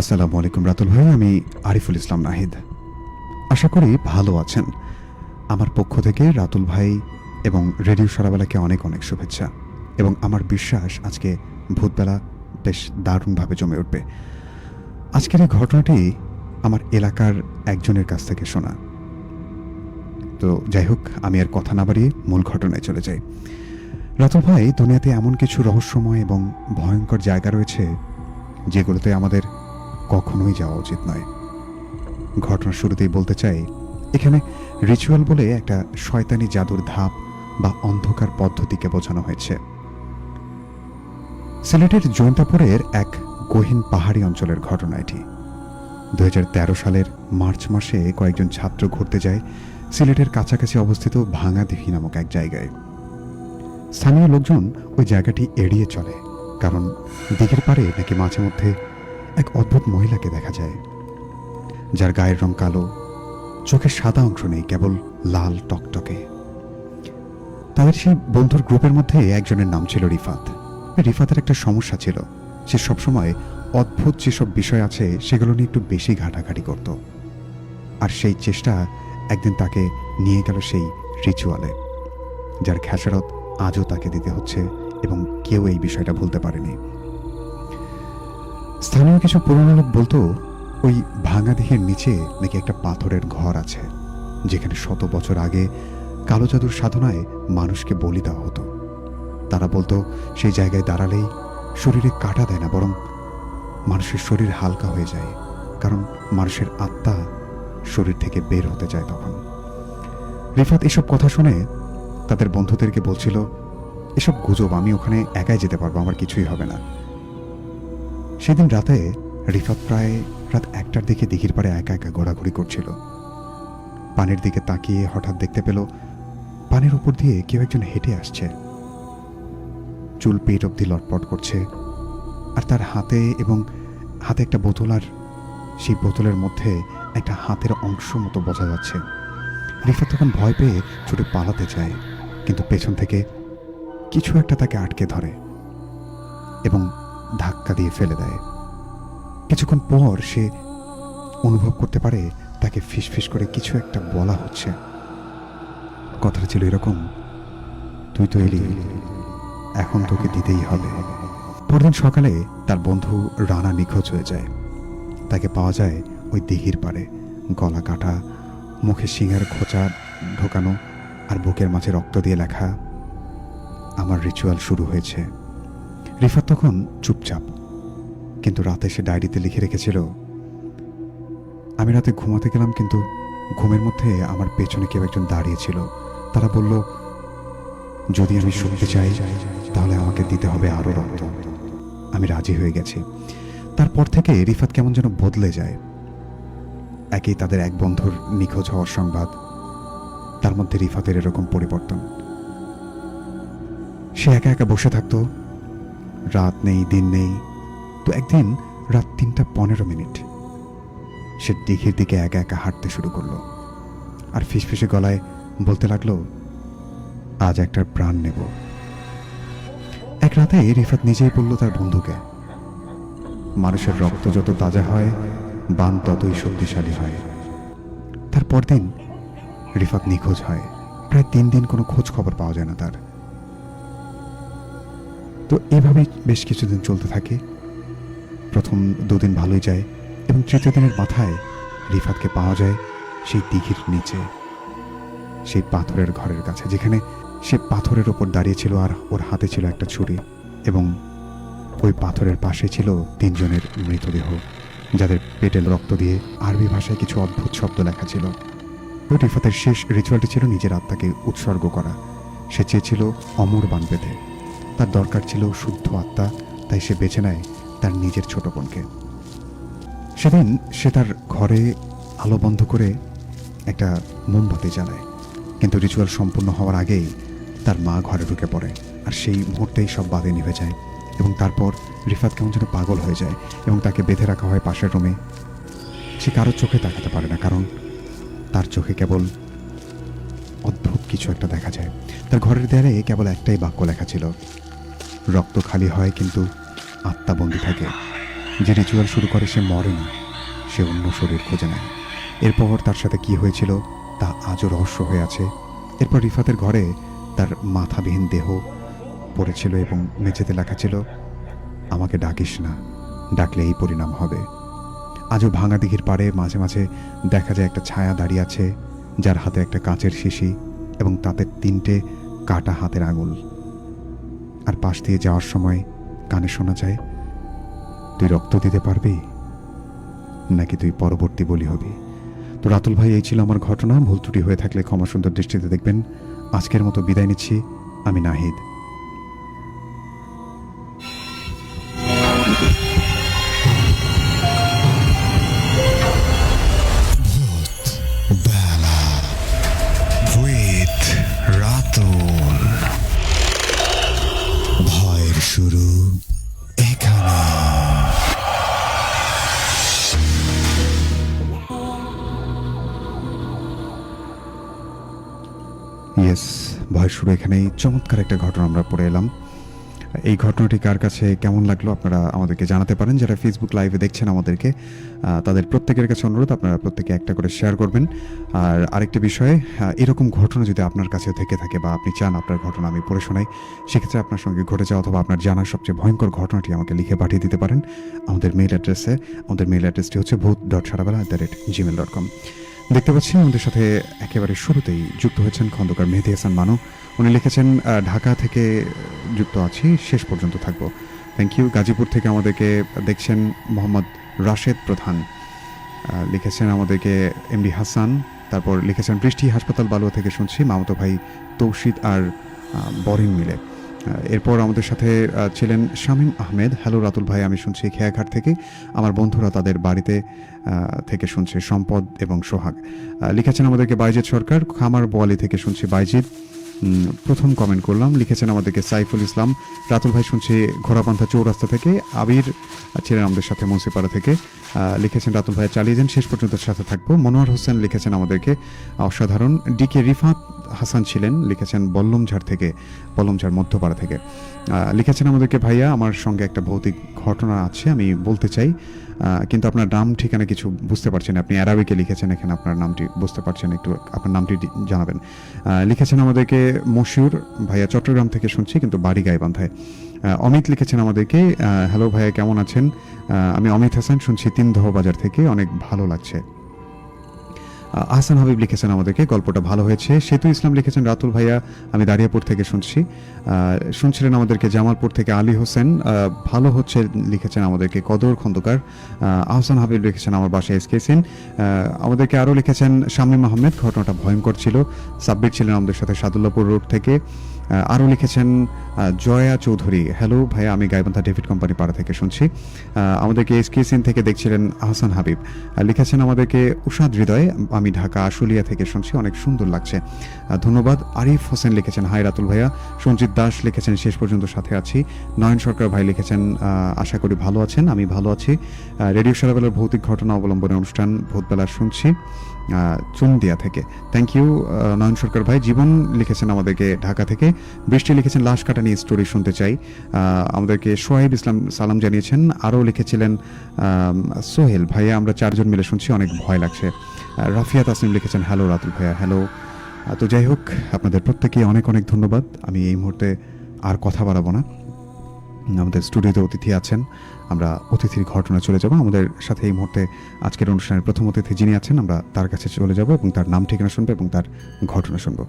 আসসালামু আলাইকুম, রাতুল ভাই। আমি আরিফুল ইসলাম নাহিদ। আশা করি ভালো আছেন। আমার পক্ষ থেকে রাতুল ভাই এবং রেডিও সারাবেলাকে অনেক অনেক শুভেচ্ছা এবং আমার বিশ্বাস আজকে ভূতবেলা বেশ দারুণভাবে জমে উঠবে। আজকের এই ঘটনাটি আমার এলাকার একজনের কাছ থেকে শোনা। তো যাই হোক, আমি আর কথা না বাড়িয়ে মূল ঘটনায় চলে যাই। রাতুল ভাই, দুনিয়াতে এমন কিছু রহস্যময় এবং ভয়ঙ্কর জায়গা রয়েছে যেগুলোতে আমাদের কখনোই যাওয়া উচিত নয়। ঘটনার শুরুতেই বলতে চাই, এখানে রিচুয়াল বলে একটা শয়তানি জাদুর ধাপ বা অন্ধকার পদ্ধতিকে বোঝানো হয়েছে। সিলেটের জৈন্তাপুরের এক গহীন পাহাড়ি অঞ্চলের ঘটনা এটি। দুহাজার তেরো সালের মার্চ মাসে কয়েকজন ছাত্র ঘুরতে যায় সিলেটের কাছাকাছি অবস্থিত ভাঙাদিঘি নামক এক জায়গায়। স্থানীয় লোকজন ওই জায়গাটি এড়িয়ে চলে, কারণ দিঘির পাড়ে নাকি মাঝে মধ্যে এক অদ্ভুত মহিলাকে দেখা যায়, যার গায়ের রং কালো, চোখের সাদা অংশ নেই, কেবল লাল টকটকে। তাদের সেই বন্ধুর গ্রুপের মধ্যে একজনের নাম ছিল রিফাত। রিফাতের একটা সমস্যা ছিল, সে সবসময় অদ্ভুত যেসব বিষয় আছে সেগুলো নিয়ে একটু বেশি ঘাটাঘাটি করত। আর সেই চেষ্টা একদিন তাকে নিয়ে গেল সেই রিচুয়ালে, যার খেসারত আজও তাকে দিতে হচ্ছে এবং কেউ এই বিষয়টা ভুলতে পারেনি। স্থানীয় কিছু পুরনো লোক বলতো, ওই ভাঙা দেহের নিচে নাকি একটা পাথরের ঘর আছে, যেখানে শত বছর আগে কালো জাদুর সাধনায় মানুষকে বলি দেওয়া হতো। তারা বলতো, সেই জায়গায় দাঁড়ালেই শরীরে কাটা দেয় না, বরং মানুষের শরীর হালকা হয়ে যায়, কারণ মানুষের আত্মা শরীর থেকে বের হতে যায় তখন। রিফাত এসব কথা শুনে তাদের বন্ধুদেরকে বলছিল, এসব গুজব, আমি ওখানে একাই যেতে পারব, আমার কিছুই হবে না। সেদিন রাতে রিফাত প্রায় রাত একটার দিকে দিঘির পাড়ে একা একা ঘোরাঘুরি করছিল। পানির দিকে তাকিয়ে হঠাৎ দেখতে পেল, পানির উপর দিয়ে কেউ একজন হেঁটে আসছে। চুল পেট অব্দি লটপট করছে, আর তার হাতে এবং হাতে একটা বোতল, আর সেই বোতলের মধ্যে একটা হাতের অংশ মতো বোঝা যাচ্ছে। রিফাত তখন ভয় পেয়ে ছুটে পালাতে চায়, কিন্তু পেছন থেকে কিছু একটা তাকে আটকে ধরে। এবং ধাক্কা দিয়ে ফেলে দেয়। কিছুক্ষণ পর সে অনুভব করতে পারে তাকে ফিসফিস করে কিছু একটা বলা হচ্ছে। কথাটা ছিল এরকম, তুই তো এলি, এখন তোকে দিতেই হবে। পরদিন সকালে তার বন্ধু রানা নিখোঁজ হয়ে যায়। তাকে পাওয়া যায় ওই দিঘির পাড়ে, গলা কাটা, মুখে শিঙের খোঁচা ঢোকানো আর বুকের মাঝে রক্ত দিয়ে লেখা, আমার রিচুয়াল শুরু হয়েছে। রিফাত তখন চুপচাপ। কিন্তু রাতে সে ডায়েরিতে লিখে রেখেছিল, আমি রাতে ঘুমাতে গেলাম, কিন্তু ঘুমের মধ্যে আমার পেছনে কেউ একজন দাঁড়িয়েছিল তারা বলল, যদি আমি শুনতে চাই, তাহলে আমাকে দিতে হবে আরও রক্ত। আমি রাজি হয়ে গেছি। তারপর থেকে রিফাত কেমন যেন বদলে যায়। একেই তাদের এক বন্ধুর নিখোঁজ হওয়ার সংবাদ। তার মধ্যে রিফাতের এরকম পরিবর্তন। সে একা একা বসে থাকতো রাত নেই, দিন নেই। তো একদিন রাত তিনটা পনেরো মিনিট। সে দিঘির দিকে একা একা হাঁটতে শুরু করল আর ফিসফিসে গলায় বলতে লাগল, আজ একটার প্রাণ নেব। এক রাতে রিফাত নিজেই বলল তার বন্ধুকে, মানুষের রক্ত যত তাজা হয়, বান ততই শক্তিশালী হয়। তার পরদিন রিফাত নিখোঁজ হয়। প্রায় তিন দিন কোনো খোঁজ খবর পাওয়া যায় না তার। তো এভাবেই বেশ কিছুদিন চলতে থাকে। প্রথম দুদিন ভালোই যায় এবং তৃতীয় দিনের মাথায় রিফাতকে পাওয়া যায় সেই দিঘির নিচে। সেই পাথরের ঘরের কাছে, যেখানে সে পাথরের ওপর দাঁড়িয়েছিল আর ওর হাতে ছিল একটা ছুরি এবং ওই পাথরের পাশে ছিল তিনজনের মৃতদেহ, যাদের পেটের রক্ত দিয়ে আরবি ভাষায় কিছু অদ্ভুত শব্দ লেখা ছিল। ওই রিফাতের শেষ রিচুয়ালটি ছিল নিজের আত্মাকে উৎসর্গ করা। সে চেয়েছিল অমর বান বেঁধে তার দরকার ছিল শুদ্ধ আত্মা, তাই সে বেছে নেয় তার নিজের ছোট বোনকে। সেদিন সে তার ঘরে আলো বন্ধ করে একটা মোমবাতি জ্বালায়, কিন্তু রিচুয়াল সম্পূর্ণ হওয়ার আগেই তার মা ঘরে ঢুকে পড়ে, আর সেই মুহূর্তেই সব বাদে নিভে যায় এবং তারপর রিফাত কেমন যেন পাগল হয়ে যায় এবং তাকে বেঁধে রাখা হয় পাশের রুমে। সে কারও চোখে তাকাতে পারে না, কারণ তার চোখে কেবল অদ্ভুত কিছু একটা দেখা যায়। তার ঘরের দেয়ালে কেবল একটাই বাক্য লেখা ছিল। রক্ত খালি হয় কিন্তু আত্মা বন্দী থাকে। যে রিচুয়াল শুরু করে সে মরে না, সে অন্য শরীর খুঁজে নেয়। এরপর তার সাথে কি হয়েছিল তা আজও রহস্য হয়ে আছে। এরপর রিফাতের ঘরে তার মাথাবিহীন দেহ পড়েছিল এবং মেঝেতে লেখা ছিল, আমাকে ডাকিস না, ডাকলে এই পরিণাম হবে। আজও ভাঙা দিঘির পাড়ে মাঝে মাঝে দেখা যায় একটা ছায়া দাঁড়িয়ে আছে যার হাতে একটা কাঁচের শিশি এবং তাতে তিনটে কাটা হাতের আঙুল। আর পাশ দিয়ে যাওয়ার সময় কানে শোনা যায়, তুই রক্ত দিতে পারবি? নাকি তুই পরবর্তী বলি হবি? তো রাতুল ভাই, এই ছিল আমার ঘটনা। ভুল ত্রুটি হয়ে থাকলে ক্ষমা সুন্দর দৃষ্টিতে দেখবেন। আজকের মতো বিদায় নিচ্ছি। আমি নাহিদ। ভয় শুরু এখানেই চমৎকার একটা ঘটনা আমরা পড়ে এলাম। এই ঘটনাটি কার কাছে কেমন লাগল আপনারা আমাদেরকে জানাতে পারেন। যারা ফেসবুক লাইভে দেখছেন আমাদেরকে তাদের প্রত্যেকের কাছে অনুরোধ, আপনারা প্রত্যেকে একটা করে শেয়ার করবেন। আর আরেকটি বিষয়ে এরকম ঘটনা যদি আপনার কাছে থেকে থাকে বা আপনি চান আপনার ঘটনা আমি পড়ে শোনাই, সেক্ষেত্রে আপনার সঙ্গে ঘটে যাওয়া অথবা আপনার জানার সবচেয়ে ভয়ঙ্কর ঘটনাটি আমাকে লিখে পাঠিয়ে দিতে পারেন। আমাদের মেইল অ্যাড্রেসে আমাদের মেইল অ্যাড্রেসটি হচ্ছে ভূত dot সারাবেলা at the rate Gmail dot com দেখতে পাচ্ছি আমাদের সাথে একেবারে শুরুতেই যুক্ত হয়েছেন খন্দকার মেহেদি হাসান মানু। উনি লিখেছেন ঢাকা থেকে যুক্ত আছি, শেষ পর্যন্ত থাকব। থ্যাংক ইউ গাজীপুর থেকে আমাদেরকে দেখছেন মোহাম্মদ রাশেদ প্রধান। লিখেছেন আমাদেরকে এমডি হাসান। তারপর লিখেছেন বৃষ্টি হাসপাতাল বালুয়া থেকে শুনছি, মামতো ভাই তৌশিদ আর বরিন মিলে। এরপর আমাদের সাথে ছিলেন শামীম আহমেদ। হ্যালো রাতুল ভাই, আমি শুনছি খেয়াঘাট থেকে। আমার বন্ধুরা তাদের বাড়িতে থেকে শুনছে সম্পদ এবং সোহাগ। লিখেছেন আমাদেরকে বাইজিৎ সরকার, খামার বোয়ালি থেকে শুনছি বাইজিৎ। প্রথম কমেন্ট করলাম, লিখেছেন আমাদেরকে সাইফুল ইসলাম। রাতুল ভাই শুনছি ঘোড়াপান্থা চৌরাস্তা থেকে। আবির ছিলেন আমাদের সাথে মুন্সিপাড়া থেকে। লিখেছেন, রাতুল ভাই, চালিয়ে যান, শেষ পর্যন্ত সাথে থাকব। মনোয়ার হোসেন লিখেছেন আমাদেরকে, অসাধারণ। ডিকে রিফাত হাসান ছিলেন, লিখেছেন বল্লমঝাড় থেকে, বল্লমঝাড় মধ্যপাড়া থেকে। লিখেছেন আমাদেরকে, ভাইয়া, আমার সঙ্গে একটা ভৌতিক ঘটনা আছে, আমি বলতে চাই। কিন্তু আপনার নাম, ঠিকানা কিছু বুঝতে পারছেন আপনি অ্যারাবিকে লিখেছেন, এখানে আপনার নামটি বুঝতে পারছেন, একটু আপনার নামটি জানাবেন। লিখেছেন আমাদেরকে, মশিউর, ভাইয়া চট্টগ্রাম থেকে শুনছি, কিন্তু বাড়ি গাইবান্ধায়। অমিত লিখেছেন আমাদেরকে হ্যালো ভাইয়া, কেমন আছেন? আমি অমিত হাসান, শুনছি তিনদহ বাজার থেকে, অনেক ভালো লাগছে। আহসান হাবিব লিখেছেন আমাদেরকে, গল্পটা ভালো হয়েছে। সেতু ইসলাম লিখেছেন, রাতুল ভাইয়া, আমি দাঁড়িয়াপুর থেকে শুনছি। শুনছিলেন আমাদেরকে জামালপুর থেকে আলী হোসেন। ভালো হচ্ছে লিখেছেন আমাদেরকে কদর খন্দকার। আহসান হাবিব লিখেছেন আমার বাসায় এস কেসেন আমাদেরকে আরও লিখেছেন শামীম আহমেদ, ঘটনাটা ভয়ঙ্কর ছিল। সাব্বির ছিলেন আমাদের সাথে সাদুল্লাপুর রোড থেকে। আরও লিখেছেন জয়া চৌধুরী। হ্যালো ভাইয়া, আমি গাইবান্ধা ডেভিড কোম্পানি পাড়া থেকে শুনছি। আমাদেরকে এসকে সিন থেকে দেখছিলেন আহসান হাবিব। লিখেছেন আমাদেরকে, উষাদ হৃদয়, আমি ঢাকা, আশুলিয়া থেকে শুনছি, অনেক সুন্দর লাগছে। ধন্যবাদ। আরিফ হোসেন লিখেছেন, হাই রাতুল ভাইয়া। সঞ্জিত দাস লিখেছেন, শেষ পর্যন্ত সাথে আছি। নয়ন সরকার ভাই লিখেছেন আশা করি ভালো আছেন, আমি ভালো আছি। রেডিও সারাবেলার ভৌতিক ঘটনা অবলম্বনে অনুষ্ঠান ভূতবেলা শুনছি। চুনদিয়া থেকে। থ্যাংক ইউ নয়ন সরকার ভাই। জীবন লিখেছেন আমাদেরকে ঢাকা থেকে। বৃষ্টি লিখেছেন লাশ কাটা নিয়ে স্টোরি শুনতে চাই। আমাদেরকে সোহাইব ইসলাম সালাম জানিয়েছেন। আরও লিখেছিলেন সোহেল। ভাইয়া, আমরা চারজন মিলে শুনছি, অনেক ভয় লাগছে। রাফিয়া তাসনিম লিখেছেন হ্যালো রাতুল ভাইয়া হ্যালো তো যাই হোক, আপনাদের প্রত্যেকে অনেক অনেক ধন্যবাদ। আমি এই মুহূর্তে আর কথা বাড়াবো না। আমাদের স্টুডিওতে অতিথি আছেন। আমরা অতিথির ঘটনা চলে যাব। আমাদের সাথে এই মুহূর্তে আজকের অনুষ্ঠানের প্রথম অতিথি যিনি আছেন, আমরা তার কাছে চলে যাব এবং তার নাম, ঠিকানা শুনব এবং তার ঘটনা শুনব।